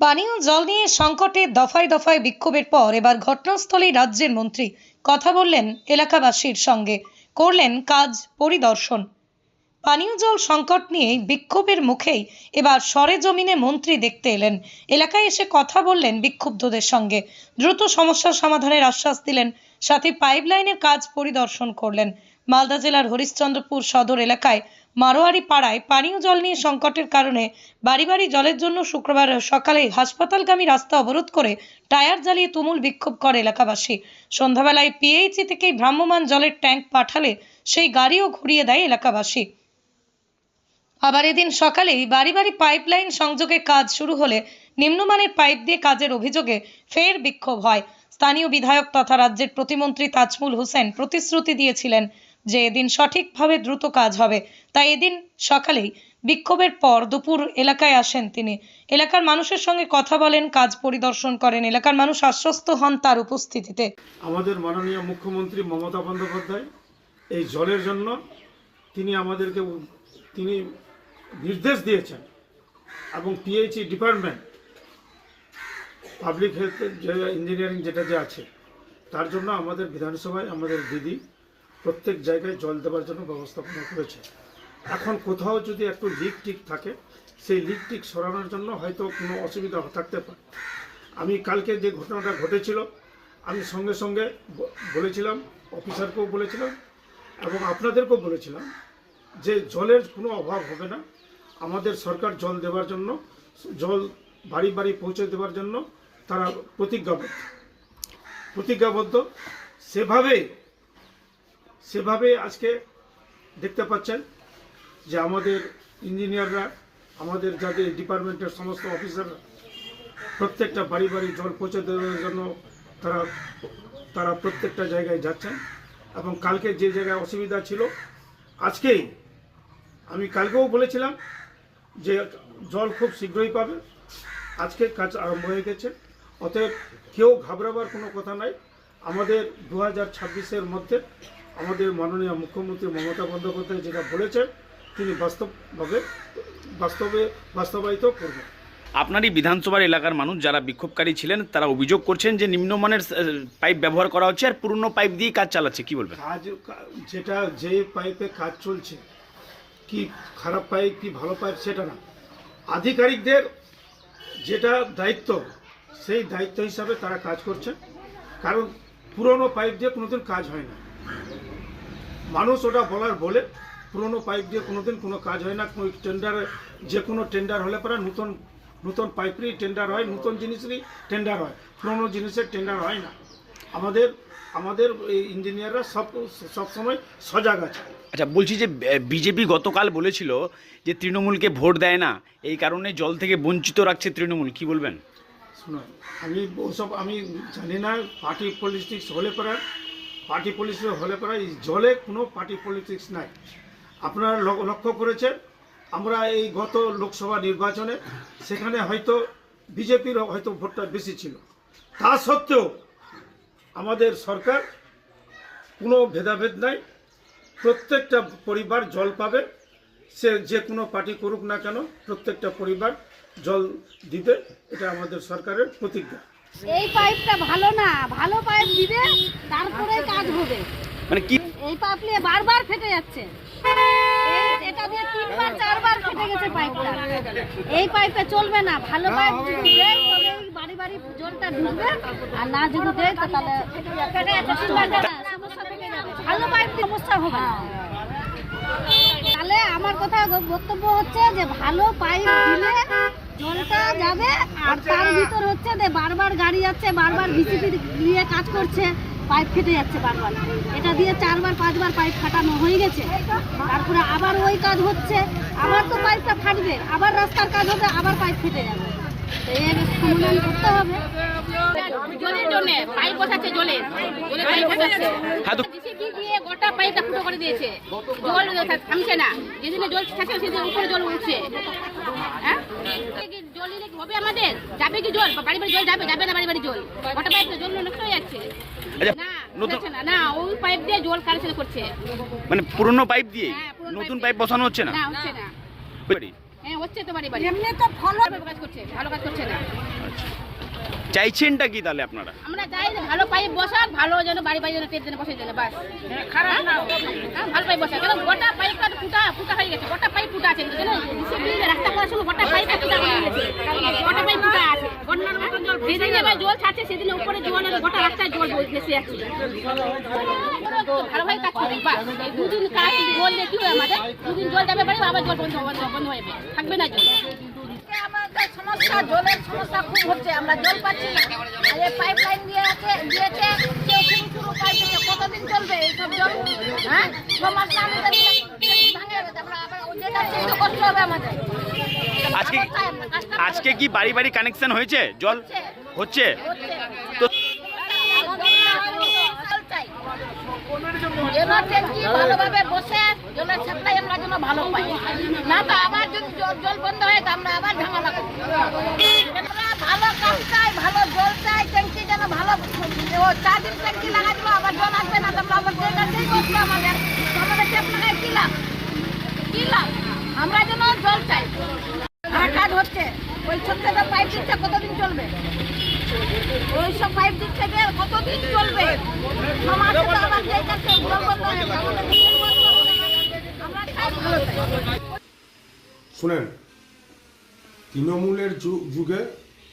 পানীয় জল নিয়ে সংকটে দফায় দফায় বিক্ষোভের পর এবার ঘটনাস্থলেই রাজ্যের মন্ত্রী কথা বললেন এলাকাবাসীর সঙ্গে, করলেন কাজ পরিদর্শন। পানীয় জল সংকট নিয়ে বিক্ষোভের মুখেই এবার সরেজমিনে মন্ত্রী দেখতে এলেন। এলাকায় এসে কথা বললেন বিক্ষুব্ধদের সঙ্গে। দ্রুত সমস্যার সমাধানের আশ্বাস দিলেন, সাথে পাইপলাইনের কাজ পরিদর্শন করলেন। মালদা জেলার হরিশ্চন্দ্রপুর সদর এলাকায় মারোয়ারি পাড়ায় পানীয় জল নিয়ে সংকটের কারণে বাড়ি বাড়ি জলের জন্য শুক্রবার সকালে হাসপাতালগামী রাস্তা অবরোধ করে টায়ার জ্বালিয়ে তুমুল বিক্ষোভ করে এলাকাবাসী। সন্ধ্যাবেলায় পিএইচি থেকেই ভ্রাম্যমান জলের ট্যাঙ্ক পাঠালে সেই গাড়িও ঘুরিয়ে দেয় এলাকাবাসী। আবার এদিন সকালেই বাড়ি বাড়ি পাইপলাইন সংযোগে কাজ শুরু হলে নিম্নমানের পাইপ দিয়ে কাজের অভিযোগে ফের বিক্ষোভ হয়। স্থানীয় বিধায়ক তথা রাজ্যের প্রতিমন্ত্রী তাজমুল হোসেন প্রতিশ্রুতি দিয়েছিলেন যে এদিন সঠিকভাবে দ্রুত কাজ হবে। তাই এদিন সকালেই বিক্ষোভের পর দুপুর এলাকায় আসেন তিনি। এলাকার মানুষের সঙ্গে কথা বলেন, কাজ পরিদর্শন করেন। এলাকার মানুষ আশ্বস্ত হন তার উপস্থিতিতে। আমাদের মাননীয় মুখ্যমন্ত্রী মমতা বন্দ্যোপাধ্যায় এই জলের জন্য তিনি আমাদেরকে তিনি নির্দেশ দিয়েছেন এবং PHE department public health engineering যেটা যে আছে, তার জন্য আমাদের বিধানসভায় আমাদের দিদি প্রত্যেক জায়গায় জল দেওয়ার জন্য ব্যবস্থাপনা করেছে। এখন কোথাও যদি একটু লিক টিক থাকে, সেই লিক টিক সরানোর জন্য হয়তো কোনো অসুবিধা থাকতে পারে। আমি কালকে যে ঘটনাটা ঘটেছিল, আমি সঙ্গে সঙ্গে বলেছিলাম, অফিসারকেও বলেছিলাম এবং আপনাদেরকেও বলেছিলাম যে জলের কোনো অভাব হবে না। আমাদের সরকার জল দেওয়ার জন্য, জল বাড়ি বাড়ি পৌঁছে দেওয়ার জন্য তারা প্রতিজ্ঞাবদ্ধ। প্রতিজ্ঞাবদ্ধ। সেভাবে সেভাবে আজকে দেখতে পাচ্ছেন যে আমাদের ইঞ্জিনিয়াররা, আমাদের যাদের ডিপার্টমেন্টের সমস্ত অফিসাররা প্রত্যেকটা বাড়ি বাড়ি জল পৌঁছে দেওয়ার জন্য তারা তারা প্রত্যেকটা জায়গায় যাচ্ছেন এবং কালকে যে জায়গায় অসুবিধা ছিল, আজকেই আমি কালকেও বলেছিলাম যে জল খুব শীঘ্রই পাবে। আজকে কাজ আরম্ভ হয়ে গেছে। অতএব কেউ ঘাবড়াবার কোনো কথা নাই। আমাদের দু হাজার ছাব্বিশের মধ্যে আমাদের মাননীয় মুখ্যমন্ত্রী মমতা বন্দ্যোপাধ্যায় যেটা বলেছেন তিনি বাস্তবভাবে বাস্তবে বাস্তবায়িত করবেন। আপনারই বিধানসভার এলাকার মানুষ যারা বিক্ষোভকারী ছিলেন তারা অভিযোগ করছেন যে নিম্নমানের পাইপ ব্যবহার করা হচ্ছে আর পুরনো পাইপ দিয়েই কাজ চালাচ্ছে কি বলবেন? কাজ যেটা যে পাইপে কাজ চলছে কি খারাপ পাইপ কি ভালো পাইপ সেটা না। আধিকারিকদের যেটা দায়িত্ব সেই দায়িত্ব হিসাবে তারা কাজ করছে কারণ পুরনো পাইপ দিয়ে কোনোদিন কাজ হয় না। মানুষ ওটা বলার বলে পুরনো পাইপ দিয়ে কোনোদিন কোনো কাজ হয় না। কোনো টেন্ডারে যে কোনো টেন্ডার হলে পরে নতুন নতুন পাইপেরই টেন্ডার হয়, নতুন জিনিসেরই টেন্ডার হয়। পুরনো জিনিসের টেন্ডার হয় না। আমাদের আমাদের এই ইঞ্জিনিয়াররা সব সবসময় সজাগ আছে। আচ্ছা বলছি যে বিজেপি গতকাল বলেছিল যে, তৃণমূলকে ভোট দেয় না। এই কারণে জল থেকে বঞ্চিত রাখছে তৃণমূল, কি বলবেন? শুনুন আমি ওসব, আমি জানি না পার্টি পলিটিক্স হলে পরে, পার্টি পলিটিক্স হলে পরে, এই জলে কোনো পার্টি পলিটিক্স নাই। আপনারা লক্ষ্য করেছেন, আমরা এই গত লোকসভা নির্বাচনে সেখানে হয়তো বিজেপির হয়তো ভোটটা বেশি ছিল। তা সত্ত্বেও আমাদের সরকার কোনো ভেদাভেদ নাই, প্রত্যেকটা পরিবার জল পাবে, সে যে কোনো পার্টি করুক না কেন, প্রত্যেকটা পরিবার জল দিবে এটা আমাদের সরকারের প্রতিজ্ঞা। এই পাইপটা ভালো না ভালো পাইপ দিবে তারপরে কাজ হবে। মানে কি এই পাইপ নিয়ে বারবার ফেটে যাচ্ছে। এটা দিয়ে তিনবার চারবার ফেটে গেছে পাইপটা। এই পাইপে চলবে না ভালো পাইপ যদি দেয় তবে বাড়ি বাড়ি জলটা ঢুকবে। আর না যদি দেয় তো তাহলে সমস্যা থেকে যাবে ভালো পাইপ সমস্যা হবে না। তাহলে আমার কথা বক্তব্য হচ্ছে যে ভালো পাইপ দিলে জলটা যাবে আর তার ভিতর হচ্ছে যে বারবার গাড়ি যাচ্ছে বারবার বিসিপি দিয়ে কাজ করছে পাইপ ফেটে যাচ্ছে বারবার। এটা দিয়ে চারবার পাঁচবার পাইপ ফাটানো হয়ে গেছে। তারপরে আবার ওই কাজ হচ্ছে আবার তো পাইপটা ফাটবে আবার রাস্তার কাজ হবে আবার পাইপ ফেটে যাবে। এর সমাধান করতে হবে। জলের জন্য পাইপ বসাচ্ছে জলের। জলের পাইপ বসাচ্ছে। হ্যাঁ দিয়ে গোটা পাইপটা ফুটো করে দিয়েছে। জল থামছে না। যেদিনে জল থাকে সেদিন উপরে জল উঠছে। হ্যাঁ? হবে আমাদের। যাবে কি জল? বাড়ি বাড়ি জল যাবে যাবে না বাড়ি বাড়ি জল? কটা পাইপ জল নষ্ট হয়ে যাচ্ছে। আচ্ছা, না ওই পাইপ দিয়ে জল কালেকশন করছে? মানে পুরনো পাইপ দিয়ে? হ্যাঁ, পুরনো নতুন পাইপ বসানো হচ্ছে না? না হচ্ছে না। হ্যাঁ হচ্ছে তো বাড়ি বাড়ি। এমনি তো ভালো কাজ করছে ভালো কাজ করছে না। চাইছেনটা কি তাহলে আপনারা? আমরা চাই ভালো পাইপ বসাক ভালো যেন বাড়ি বাড়ি যেন টেপ যেন বসে যেন বাস। খারাপ না। হ্যাঁ, ভালো পাইপ বসাক। কেন গোটা পাইপটা তো ফুটা ফুটা হয়ে গেছে গোটা পাইপ ফুটা আছে যেন রাস্তা করার সময় গোটা পাইপ ফুটা হয়ে গেছে। গোটা পাইপ ফুটা আছে। বন্যার মতন জল যেদিন এবার জল ছাড়ছে সেদিন উপরে জল এলে গোটা রাস্তায় জল ভেসে যাচ্ছে। ভালোভাবে কাজ করবে বাস। দুদিন কাজ জল দিয়ে কি হয় আমাদের? দুদিন জল যাবে বাড়ি আবার জল বন্ধ বন্ধ বন্ধ হয়ে যাবে। থাকবে না জল। আমাদের সমস্যা জলের সমস্যা খুব হচ্ছে আমরা জল পাচ্ছি না। এই পাইপ লাইন দিয়ে আছে দিয়েছে কেউ শুরু শুরু পাইপ দিচ্ছে কতদিন চলবে এইসব জল? হ্যাঁ? সমস্যা আমাদের ভাঙে গেছে আমরা আবার ওদের কাছে কষ্ট হবে আমাদের। আজকে কি বাড়ি বাড়ি কানেকশন হয়েছে? জল হচ্ছে। তো। ভালোভাবে বসে জলের সাপ্লাই আমরা যেন ভালো পাই। না তো জল- বন্ধ হয় আমরা আবার ঝামেলা ভালো কাজ চাই ভালো জল চাই ট্যাঙ্কি যেন ভালো চার দিন ট্যাঙ্কি লাগাই দিল, আবার জল আসবে না তো আবার যে কাজেই আমাদের আমরা যেন জল চাই। আর কাজ হচ্ছে, ওই ছোট্ট ছোট পাইপ দিচ্ছে, কতদিন চলবে? ওই সব পাইপ দিক থেকে কতদিন চলবে? না। আমরা চাই ভালো চাই। শুনেন, তৃণমূলের যুগে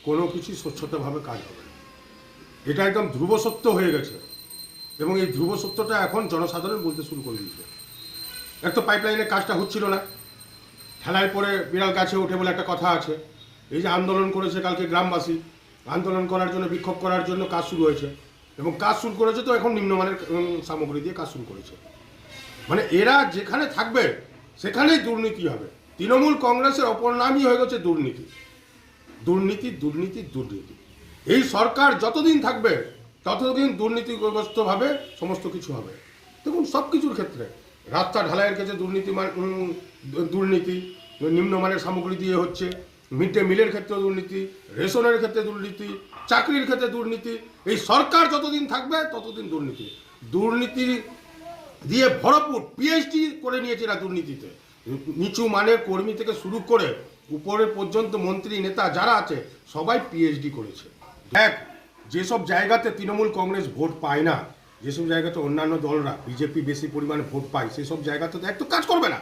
কোনো কিছু স্বচ্ছতাভাবে কাজ হবে না। এটা একদম ধ্রুব সত্য হয়ে গেছে এবং এই ধ্রুব সত্যটা এখন জনসাধারণ বলতে শুরু করে দিয়েছে। এক তো পাইপলাইনের কাজটা হচ্ছিল না। ঠেলায় পরে বিড়াল গাছে ওঠে বলে একটা কথা আছে। এই যে আন্দোলন করেছে কালকে গ্রামবাসী, আন্দোলন করার জন্য, বিক্ষোভ করার জন্য কাজ শুরু হয়েছে এবং কাজ শুরু করেছে তো এখন নিম্নমানের সামগ্রী দিয়ে কাজ শুরু করেছে। মানে এরা যেখানে থাকবে, সেখানেই দুর্নীতি হবে। তৃণমূল কংগ্রেসের অপর নামই হয়ে গেছে দুর্নীতি। দুর্নীতি দুর্নীতি দুর্নীতি। এই সরকার যতদিন থাকবে, ততদিন দুর্নীতিগ্রস্তভাবে সমস্ত কিছু হবে। দেখুন, সব কিছুর ক্ষেত্রে রাস্তা ঢালাইয়ের ক্ষেত্রে দুর্নীতি দুর্নীতি, নিম্নমানের সামগ্রী দিয়ে হচ্ছে। মিড ডে মিলের ক্ষেত্রে দুর্নীতি, রেশনের ক্ষেত্রে দুর্নীতি, চাকরির ক্ষেত্রে দুর্নীতি। এই সরকার যতদিন থাকবে, ততদিন দুর্নীতি। দুর্নীতি দিয়ে ভরপুর পিএইচডি করে নিয়েছে এরা দুর্নীতিতে। নিচু মানের কর্মী থেকে শুরু করে উপরে পর্যন্ত মন্ত্রী, নেতা যারা আছে, সবাই পিএইচডি করেছে। এক যেসব জায়গাতে তৃণমূল কংগ্রেস ভোট পায় না, যেসব জায়গাতে অন্যান্য দলরা, বিজেপি বেশি পরিমাণে ভোট পায়, সেসব জায়গাতে তো একটু কাজ করবে না।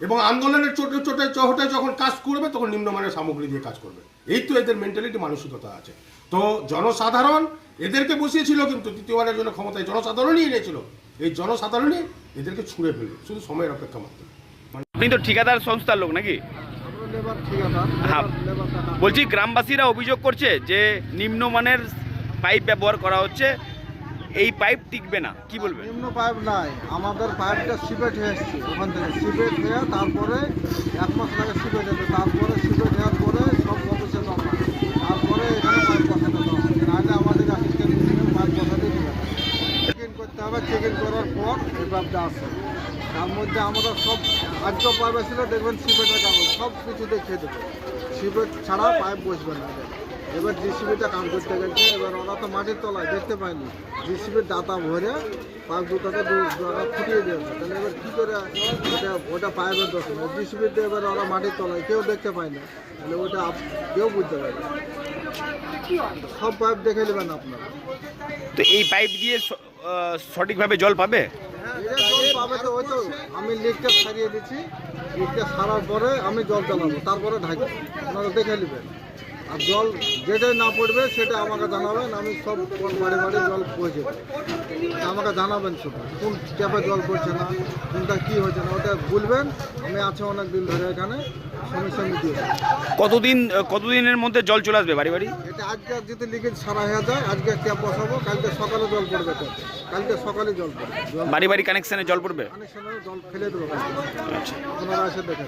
এবং আন্দোলনের চোটে চোটে চহটে যখন কাজ করবে, তখন নিম্নমানের সামগ্রী দিয়ে কাজ করবে। এই তো এদের মেন্টালিটি মানসিকতা আছে। তো জনসাধারণ এদেরকে বসিয়েছিল কিন্তু, তৃতীয়বারের জন্য ক্ষমতায় জনসাধারণই এনেছিল। এই জনসাধারণই এদেরকে ছুঁড়ে ফেলবে। শুধু সময়ের অপেক্ষা মাত্র। আপনি তো ঠিকাদার সংস্থার লোক নাকি? হ্যাঁ। বলছি, গ্রামবাসীরা অভিযোগ করছে যে নিম্নমানের পাইপ ব্যবহার করা হচ্ছে, এই পাইপ টিকবে না, কি বলবেন? নিম্ন পাইপ নাই, আমাদের পাইপটা সিপেট হয়ে এসছে ওখান থেকে। সিপেট হয়ে তারপরে এক মাস লাগে সিপেট হতে, তারপরে সিপেট হওয়ার পরে সব জমা। তারপরে এখানে পাইপ বসাতে হবে নাহলে আমাদের ইঞ্জিনিয়ার পাইপ বসাতে দেবে। চেক ইন করতে হবে চেক ইন করার পর এই পাইপটা আসে। তার মধ্যে আমরা সব আজকে পাইপ ছিল, দেখবেন সিপেটের কাগজ, সব কিছু দেখিয়ে দেবে। সিপেট ছাড়া পাইপ বসবে না। এবার জিসিবিটা কাজ করতে গেছে, এবার ওরা তো মাটির তলায় দেখতে পায়নি। জিসিবির দাতা ভরে পাইপ দুটাকে দু- ফুটিয়ে দিয়েছে। তাহলে এবার কী করে ওটা ওটা পাইপের দোষ না জিসিবিতে এবার ওরা মাটির তলায় কেউ দেখতে পায় না। তাহলে ওটা কেউ বুঝতে পারে। সব পাইপ দেখে নেবেন আপনারা। তো এই পাইপ দিয়ে সঠিকভাবে জল পাবে? এটা জল পাবে তো, ওই তো আমি লিকটা সারিয়ে দিচ্ছি। লিকটা সারার পরে আমি জল চালাবো তারপরে ঢাকি আপনারা দেখে নেবেন। আর জল যেটাই না পড়বে, সেটা আমাকে জানাবেন, আমি সব বাড়ি বাড়ি জল পৌঁছে আমাকে জানাবেন শুধু, কোন ট্যাপে জল পড়ছে না, কোনটা কী হচ্ছে না, ওটা বলবেন আমি আছি অনেক দিন ধরে এখানে। কতদিন কতদিনের মধ্যে জল চলে আসবে বাড়ি বাড়ি? এটা আজকে যদি লিকেজ সারা হয়ে যায় আজকে ট্যাপ বসাবো কালকে সকালে জল পড়বে কালকে সকালে জল পড়বে। বাড়ি বাড়ি কানেকশনে জল পড়বে? কানেকশনে জল ফেলে দেবো। কালকে। আপনারা এসে দেখে